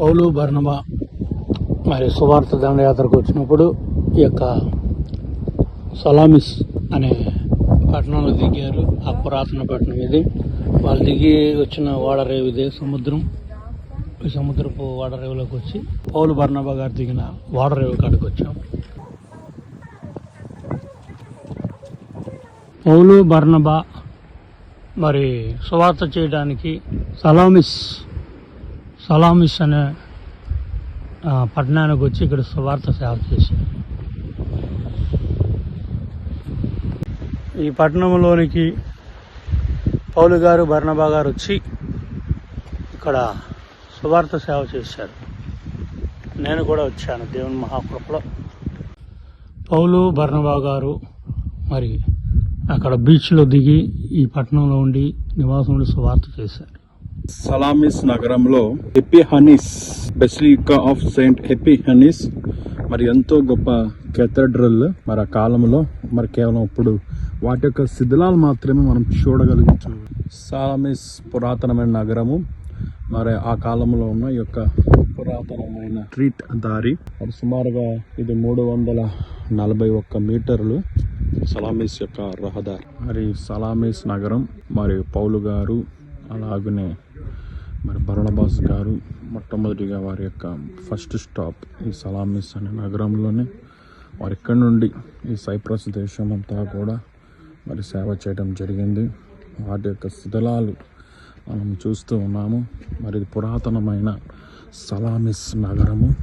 పౌలు బర్ణబా మరి సువార్త దండయాత్రకు వచ్చినప్పుడు ఈ యొక్క సలామిస్ అనే పట్టణంలో దిగారు. ఆ పురాతన పట్టణం ఇది. వాళ్ళు దిగి వచ్చిన ఓడరేవు ఇదే సముద్రం. ఈ సముద్రపు ఓడరేవులోకి వచ్చి పౌలు బర్ణబా గారు దిగిన ఓడరేవు కాడికి వచ్చాం. పౌలు బర్ణబా మరి సువార్త చేయడానికి సలామిస్ సలామిస్ అనే పట్టణానికి వచ్చి ఇక్కడ సువార్త సేవ చేశారు. ఈ పట్టణంలోనికి పౌలు గారు బర్ణబా గారు వచ్చి ఇక్కడ సువార్త సేవ చేశారు. నేను కూడా వచ్చాను దేవుని మహాకృపలో. పౌలు బర్ణబా గారు మరి అక్కడ బీచ్లో దిగి ఈ పట్టణంలో ఉండి నివాసం ఉండి సువార్త చేశారు. సలామిస్ నగరంలో Epiphanius basilica of saint Epiphanius మరి ఎంతో గొప్ప కెథడ్రల్ మరి ఆ కాలంలో మరి కేవలం ఇప్పుడు వాటి యొక్క శిథిలాలు మాత్రమే మనం చూడగలుగుతూ. సలామిస్ పురాతనమైన నగరము మరి ఆ కాలంలో ఉన్న ఈ యొక్క పురాతనమైన స్ట్రీట్ దారి మరి సుమారుగా ఇది మూడు వందల నలభై ఒక్క మీటర్లు సలామిస్ యొక్క రహదారి. మరి సలామిస్ నగరం మరి పౌలు గారు అలాగనే మరి బరణబాస్ గారు మొట్టమొదటిగా వారి యొక్క ఫస్ట్ స్టాప్ ఈ సలామిస్ అనే నగరంలోనే వారు ఇక్కడి నుండి ఈ సైప్రస్ దేశం అంతా కూడా మరి సేవ చేయడం జరిగింది. వాటి యొక్క శిథిలాలు మనం చూస్తూ ఉన్నాము. మరి ఇది పురాతనమైన సలామిస్ నగరము.